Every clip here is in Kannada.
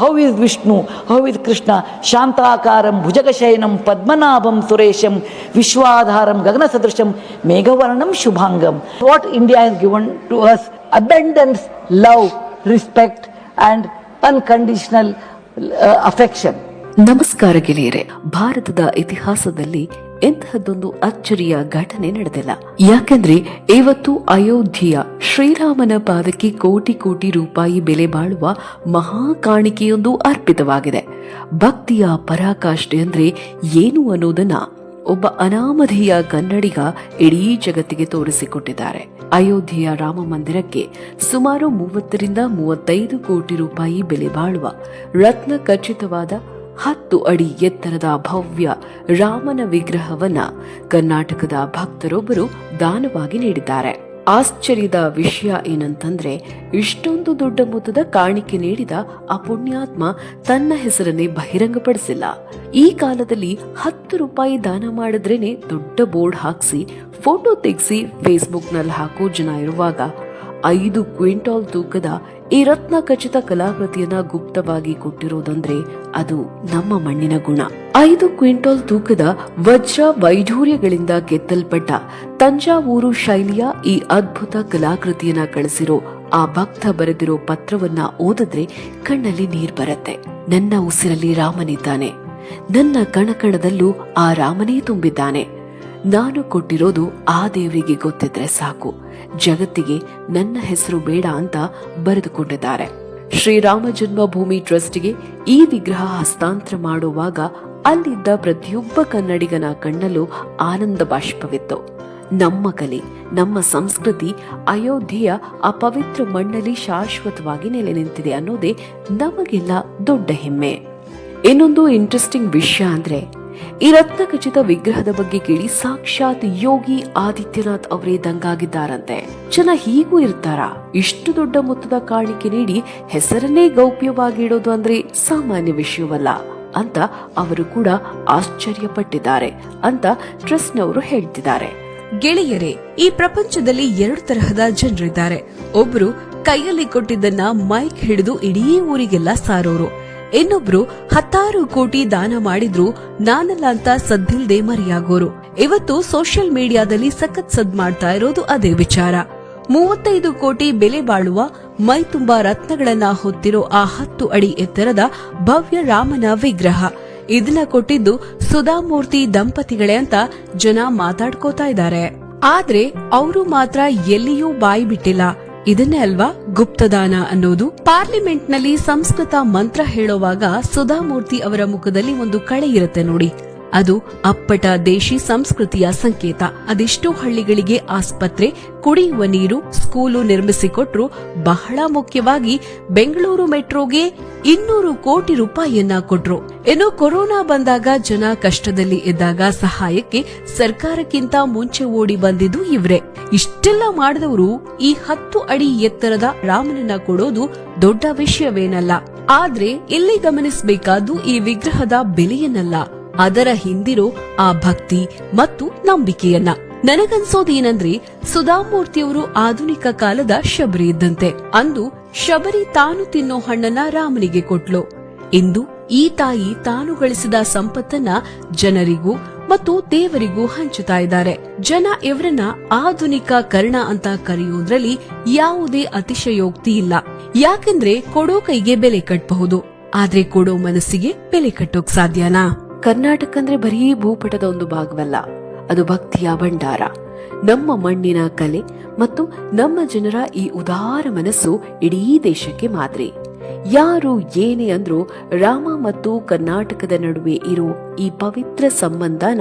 How is Vishnu how is Krishna శాంతాకారం భుజగశయనం పద్మనాభం సురేశం విశ్వాధారం గగన సదృశం మేఘవర్ణం శుభాంగం what India is given to us abundance love respect and unconditional affection ನಮಸ್ಕಾರ ಗೆಳೆಯರೆ, ಭಾರತದ ಇತಿಹಾಸದಲ್ಲಿ ಎಂತಹದ್ದೊಂದು ಅಚ್ಚರಿಯ ಘಟನೆ ನಡೆದಿಲ್ಲ. ಯಾಕೆಂದ್ರೆ ಇವತ್ತು ಅಯೋಧ್ಯೆಯ ಶ್ರೀರಾಮನ ಪಾದಕ್ಕೆ ಕೋಟಿ ಕೋಟಿ ರೂಪಾಯಿ ಬೆಲೆ ಬಾಳುವ ಮಹಾ ಕಾಣಿಕೆಯೊಂದು ಅರ್ಪಿತವಾಗಿದೆ. ಭಕ್ತಿಯ ಪರಾಕಾಷ್ಠೆ ಅಂದ್ರೆ ಏನು ಅನ್ನೋದನ್ನ ಒಬ್ಬ ಅನಾಮಧೇಯ ಕನ್ನಡಿಗ ಇಡೀ ಜಗತ್ತಿಗೆ ತೋರಿಸಿಕೊಟ್ಟಿದ್ದಾರೆ. ಅಯೋಧ್ಯೆಯ ರಾಮ ಮಂದಿರಕ್ಕೆ ಸುಮಾರು ಮೂವತ್ತರಿಂದ ಮೂವತ್ತೈದು ಕೋಟಿ ರೂಪಾಯಿ ಬೆಲೆ ಬಾಳುವ ರತ್ನ ಖಚಿತವಾದ ಹತ್ತು ಅಡಿ ಎತ್ತರದ ಭವ್ಯ ರಾಮನ ವಿಗ್ರಹವನ್ನ ಕರ್ನಾಟಕದ ಭಕ್ತರೊಬ್ಬರು ದಾನವಾಗಿ ನೀಡಿದ್ದಾರೆ. ಆಶ್ಚರ್ಯದ ವಿಷಯ ಏನಂತಂದ್ರೆ, ಇಷ್ಟೊಂದು ದೊಡ್ಡ ಮೊತ್ತದ ಕಾಣಿಕೆ ನೀಡಿದ ಆ ಪುಣ್ಯಾತ್ಮ ತನ್ನ ಹೆಸರನ್ನೇ ಬಹಿರಂಗಪಡಿಸಿಲ್ಲ. ಈ ಕಾಲದಲ್ಲಿ ಹತ್ತು ರೂಪಾಯಿ ದಾನ ಮಾಡಿದ್ರೇನೆ ದೊಡ್ಡ ಬೋರ್ಡ್ ಹಾಕ್ಸಿ, ಫೋಟೋ ತೆಗೆಸಿ ಫೇಸ್ಬುಕ್ನಲ್ಲಿ ಹಾಕೋ ಜನ ಇರುವಾಗ ಐದು ಕ್ವಿಂಟಾಲ್ ತೂಕದ ಈ ರತ್ನ ಖಚಿತ ಕಲಾಕೃತಿಯನ್ನ ಗುಪ್ತವಾಗಿ ಕೊಟ್ಟಿರೋದಂದ್ರೆ ಅದು ನಮ್ಮ ಮಣ್ಣಿನ ಗುಣ. ಐದು ಕ್ವಿಂಟಾಲ್ ತೂಕದ ವಜ್ರ ವೈಢೂರ್ಯಗಳಿಂದ ಕೆತ್ತಲ್ಪಟ್ಟ ತಂಜಾವೂರು ಶೈಲಿಯ ಈ ಅದ್ಭುತ ಕಲಾಕೃತಿಯನ್ನ ಕಳಿಸಿರೋ ಆ ಭಕ್ತ ಬರೆದಿರೋ ಪತ್ರವನ್ನ ಓದಿದ್ರೆ ಕಣ್ಣಲ್ಲಿ ನೀರ್ ಬರುತ್ತೆ. ನನ್ನ ಉಸಿರಲ್ಲಿ ರಾಮನಿದ್ದಾನೆ. ನನ್ನ ಕಣಕಣದಲ್ಲೂ ಆ ರಾಮನೇ ತುಂಬಿದ್ದಾನೆ. ನಾನು ಕೊಟ್ಟಿರೋದು ಆ ದೇವರಿಗೆ ಗೊತ್ತಿದ್ರೆ ಸಾಕು. ಜಗತ್ತಿಗೆ ನನ್ನ ಹೆಸರು ಬೇಡ ಅಂತ ಬರೆದುಕೊಂಡಿದ್ದಾರೆ. ಶ್ರೀರಾಮ ಜನ್ಮಭೂಮಿ ಟ್ರಸ್ಟ್ಗೆ ಈ ವಿಗ್ರಹ ಹಸ್ತಾಂತರ ಮಾಡುವಾಗ ಅಲ್ಲಿದ್ದ ಪ್ರತಿಯೊಬ್ಬ ಕನ್ನಡಿಗನ ಕಣ್ಣಲ್ಲೂ ಆನಂದ ಬಾಷ್ಪವಿತ್ತು. ನಮ್ಮ ಕಲೆ, ನಮ್ಮ ಸಂಸ್ಕೃತಿ ಅಯೋಧ್ಯೆಯ ಅಪವಿತ್ರ ಪವಿತ್ರ ಮಣ್ಣಲ್ಲಿ ಶಾಶ್ವತವಾಗಿ ನೆಲೆ ನಿಂತಿದೆ ಅನ್ನೋದೇ ನಮಗೆಲ್ಲ ದೊಡ್ಡ ಹೆಮ್ಮೆ. ಇನ್ನೊಂದು ಇಂಟ್ರೆಸ್ಟಿಂಗ್ ವಿಷಯ ಅಂದ್ರೆ ಈ ರತ್ನ ಖಚಿತ ವಿಗ್ರಹದ ಬಗ್ಗೆ ಕೇಳಿ ಸಾಕ್ಷಾತ್ ಯೋಗಿ ಆದಿತ್ಯನಾಥ್ ಅವರೇ ದಂಗಾಗಿದ್ದಾರಂತೆ. ಜನ ಹೀಗೂ ಇರ್ತಾರ? ಇಷ್ಟು ದೊಡ್ಡ ಮೊತ್ತದ ಕಾಣಿಕೆ ನೀಡಿ ಹೆಸರನ್ನೇ ಗೌಪ್ಯವಾಗಿ ಇಡೋದು ಅಂದ್ರೆ ಸಾಮಾನ್ಯ ವಿಷಯವಲ್ಲ ಅಂತ ಅವರು ಕೂಡ ಆಶ್ಚರ್ಯಪಟ್ಟಿದ್ದಾರೆ ಅಂತ ಟ್ರಸ್ಟ್ನವರು ಹೇಳ್ತಿದ್ದಾರೆ. ಗೆಳೆಯರೇ, ಈ ಪ್ರಪಂಚದಲ್ಲಿ ಎರಡು ತರಹದ ಜನರಿದ್ದಾರೆ. ಒಬ್ರು ಕೈಯಲ್ಲಿ ಕೊಟ್ಟಿದ್ದನ್ನ ಮೈಕ್ ಹಿಡಿದು ಇಡೀ ಊರಿಗೆಲ್ಲ ಸಾರೋರು. ಇನ್ನೊಬ್ರು ಹತ್ತಾರು ಕೋಟಿ ದಾನ ಮಾಡಿದ್ರು, ನಾನಲ್ಲ ಅಂತ ಸದ್ದಿಲ್ದೆ ಮರೆಯಾಗೋರು. ಇವತ್ತು ಸೋಷಿಯಲ್ ಮೀಡಿಯಾದಲ್ಲಿ ಸಖತ್ ಸದ್ ಮಾಡ್ತಾ ಇರೋದು ಅದೇ ವಿಚಾರ. ಮೂವತ್ತೈದು ಕೋಟಿ ಬೆಲೆ ಬಾಳುವ ಮೈ ತುಂಬಾ ರತ್ನಗಳನ್ನ ಹೊತ್ತಿರೋ ಆ ಹತ್ತು ಅಡಿ ಎತ್ತರದ ಭವ್ಯ ರಾಮನ ವಿಗ್ರಹ. ಇದನ್ನ ಕೊಟ್ಟಿದ್ದು ಸುಧಾಮೂರ್ತಿ ದಂಪತಿಗಳೇ ಅಂತ ಜನ ಮಾತಾಡ್ಕೋತಾ ಇದ್ದಾರೆ. ಆದ್ರೆ ಅವರು ಮಾತ್ರ ಎಲ್ಲಿಯೂ ಬಾಯಿ ಬಿಟ್ಟಿಲ್ಲ. ಇದನ್ನೇ ಅಲ್ವಾ ಗುಪ್ತದಾನ ಅನ್ನೋದು? ಪಾರ್ಲಿಮೆಂಟ್ನಲ್ಲಿ ಸಂಸ್ಕೃತ ಮಂತ್ರ ಹೇಳುವಾಗ ಸುಧಾಮೂರ್ತಿ ಅವರ ಮುಖದಲ್ಲಿ ಒಂದು ಕಳೆ ಇರುತ್ತೆ ನೋಡಿ. ಅದು ಅಪ್ಪಟ ದೇಶಿ ಸಂಸ್ಕೃತಿಯ ಸಂಕೇತ. ಅದೆಷ್ಟೋ ಹಳ್ಳಿಗಳಿಗೆ ಆಸ್ಪತ್ರೆ, ಕುಡಿಯುವ ನೀರು, ಸ್ಕೂಲು ನಿರ್ಮಿಸಿಕೊಟ್ರು ಬಹಳ ಮುಖ್ಯವಾಗಿ ಬೆಂಗಳೂರು ಮೆಟ್ರೋಗೆ ಇನ್ನೂರು ಕೋಟಿ ರೂಪಾಯಿಯನ್ನ ಕೊಟ್ರು. ಇನ್ನು ಕೊರೋನಾ ಬಂದಾಗ ಜನ ಕಷ್ಟದಲ್ಲಿ ಇದ್ದಾಗ ಸಹಾಯಕ್ಕೆ ಸರ್ಕಾರಕ್ಕಿಂತ ಮುಂಚೆ ಓಡಿ ಬಂದಿದ್ದು ಇವ್ರೆ. ಇಷ್ಟೆಲ್ಲ ಮಾಡಿದವರು ಈ ಹತ್ತು ಅಡಿ ಎತ್ತರದ ರಾಮನನ್ನ ಕೊಡೋದು ದೊಡ್ಡ ವಿಷಯವೇನಲ್ಲ. ಆದ್ರೆ ಇಲ್ಲಿ ಗಮನಿಸಬೇಕಾದ್ದು ಈ ವಿಗ್ರಹದ ಬೆಲೆಯನ್ನಲ್ಲ. ಅದರ ಹಿಂದಿರೋ ಆ ಭಕ್ತಿ ಮತ್ತು ನಂಬಿಕೆಯನ್ನ. ನನಗನ್ಸೋದೇನಂದ್ರೆ ಸುಧಾಮೂರ್ತಿಯವರು ಆಧುನಿಕ ಕಾಲದ ಶಬರಿ ಇದ್ದಂತೆ. ಅಂದು ಶಬರಿ ತಾನು ತಿನ್ನೋ ಹಣ್ಣನ್ನ ರಾಮನಿಗೆ ಕೊಟ್ಲು. ಇಂದು ಈ ತಾಯಿ ತಾನು ಗಳಿಸಿದ ಸಂಪತ್ತನ್ನ ಜನರಿಗೂ ಮತ್ತು ದೇವರಿಗೂ ಹಂಚುತ್ತಾ ಇದ್ದಾರೆ. ಜನ ಇವರನ್ನ ಆಧುನಿಕ ಕರ್ಣ ಅಂತ ಕರೆಯೋದ್ರಲ್ಲಿ ಯಾವುದೇ ಅತಿಶಯೋಕ್ತಿ ಇಲ್ಲ. ಯಾಕೆಂದ್ರೆ ಕೊಡೋ ಕೈಗೆ ಬೆಲೆ ಕಟ್ಟಬಹುದು ಆದ್ರೆ ಕೊಡೋ ಮನಸ್ಸಿಗೆ ಬೆಲೆ ಕಟ್ಟೋಕ್ ಸಾಧ್ಯನಾ? ಕರ್ನಾಟಕ ಅಂದ್ರೆ ಬರೀ ಭೂಪಟದ ಒಂದು ಭಾಗವಲ್ಲ, ಅದು ಭಕ್ತಿಯ ಭಂಡಾರ. ನಮ್ಮ ಮಣ್ಣಿನ ಕಲೆ ಮತ್ತು ನಮ್ಮ ಜನರ ಈ ಉದಾರ ಮನಸ್ಸು ಇಡೀ ದೇಶಕ್ಕೆ ಮಾದರಿ. ಯಾರು ಏನೇ ಅಂದ್ರೂ ರಾಮ ಮತ್ತು ಕರ್ನಾಟಕದ ನಡುವೆ ಇರೋ ಈ ಪವಿತ್ರ ಸಂಬಂಧನ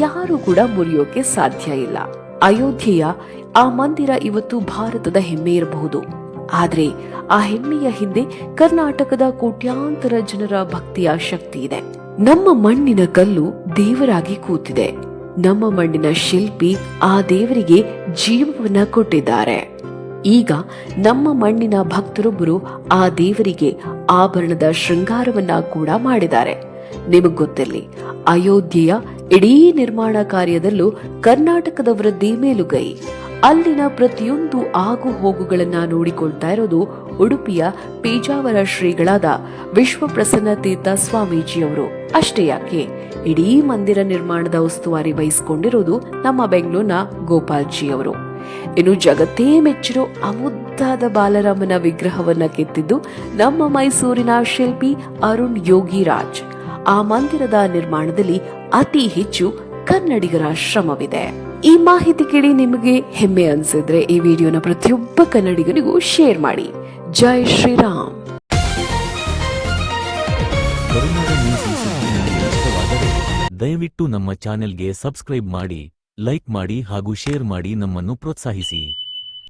ಯಾರು ಕೂಡ ಮುರಿಯೋಕೆ ಸಾಧ್ಯ ಇಲ್ಲ. ಅಯೋಧ್ಯೆಯ, ಆ ಮಂದಿರ ಇವತ್ತು ಭಾರತದ ಹೆಮ್ಮೆ ಇರಬಹುದು. ಆದ್ರೆ ಆ ಹೆಮ್ಮೆಯ ಹಿಂದೆ ಕರ್ನಾಟಕದ ಕೋಟ್ಯಾಂತರ ಜನರ ಭಕ್ತಿಯ ಶಕ್ತಿ ಇದೆ. ನಮ್ಮ ಮಣ್ಣಿನ ಕಲ್ಲು ದೇವರಾಗಿ ಕೂತಿದೆ. ನಮ್ಮ ಮಣ್ಣಿನ ಶಿಲ್ಪಿ ಆ ದೇವರಿಗೆ ಜೀವವನ್ನ ಕೊಟ್ಟಿದ್ದಾರೆ. ಈಗ ನಮ್ಮ ಮಣ್ಣಿನ ಭಕ್ತರೊಬ್ಬರು ಆ ದೇವರಿಗೆ ಆಭರಣದ ಶೃಂಗಾರವನ್ನ ಕೂಡ ಮಾಡಿದ್ದಾರೆ. ನಿಮಗ್ ಗೊತ್ತಿರಲಿ, ಅಯೋಧ್ಯೆಯ ಇಡೀ ನಿರ್ಮಾಣ ಕಾರ್ಯದಲ್ಲೂ ಕರ್ನಾಟಕದವರದ್ದೇ ಮೇಲುಗೈ. ಅಲ್ಲಿನ ಪ್ರತಿಯೊಂದು ಆಗು ಹೋಗುಗಳನ್ನ ನೋಡಿಕೊಳ್ತಾ ಇರೋದು ಉಡುಪಿಯ ಪೇಜಾವರ ಶ್ರೀಗಳಾದ ವಿಶ್ವಪ್ರಸನ್ನ ತೀರ್ಥ ಸ್ವಾಮೀಜಿಯವರು. ಅಷ್ಟೇ ಯಾಕೆ? ಇಡೀ ಮಂದಿರ ನಿರ್ಮಾಣದ ಉಸ್ತುವಾರಿ ವಹಿಸಿಕೊಂಡಿರೋದು ನಮ್ಮ ಬೆಂಗಳೂರಿನ ಗೋಪಾಲ್ಜಿ ಅವರು ಇನ್ನು ಜಗತ್ತೇ ಮೆಚ್ಚಿರೋ ಅಮುದ್ದಾದ ಬಾಲರಾಮನ ವಿಗ್ರಹವನ್ನ ಕೆತ್ತಿದ್ದು ನಮ್ಮ ಮೈಸೂರಿನ ಶಿಲ್ಪಿ ಅರುಣ್ ಯೋಗಿರಾಜ್. ಆ ಮಂದಿರದ ನಿರ್ಮಾಣದಲ್ಲಿ ಅತಿ ಹೆಚ್ಚು ಕನ್ನಡಿಗರ ಶ್ರಮವಿದೆ. ಈ ಮಾಹಿತಿ ಕೇಳಿ ನಿಮಗೆ ಹೆಮ್ಮೆ ಅನ್ಸಿದ್ರೆ ಈ ವಿಡಿಯೋನ ಪ್ರತಿಯೊಬ್ಬ ಕನ್ನಡಿಗನಿಗೂ ಶೇರ್ ಮಾಡಿ. ಜೈ ಶ್ರೀರಾಮ್. ದಯವಿಟ್ಟು ನಮ್ಮ ಚಾನೆಲ್ಗೆ ಸಬ್ಸ್ಕ್ರೈಬ್ ಮಾಡಿ, ಲೈಕ್ ಮಾಡಿ ಹಾಗೂ ಶೇರ್ ಮಾಡಿ ನಮ್ಮನ್ನು ಪ್ರೋತ್ಸಾಹಿಸಿ.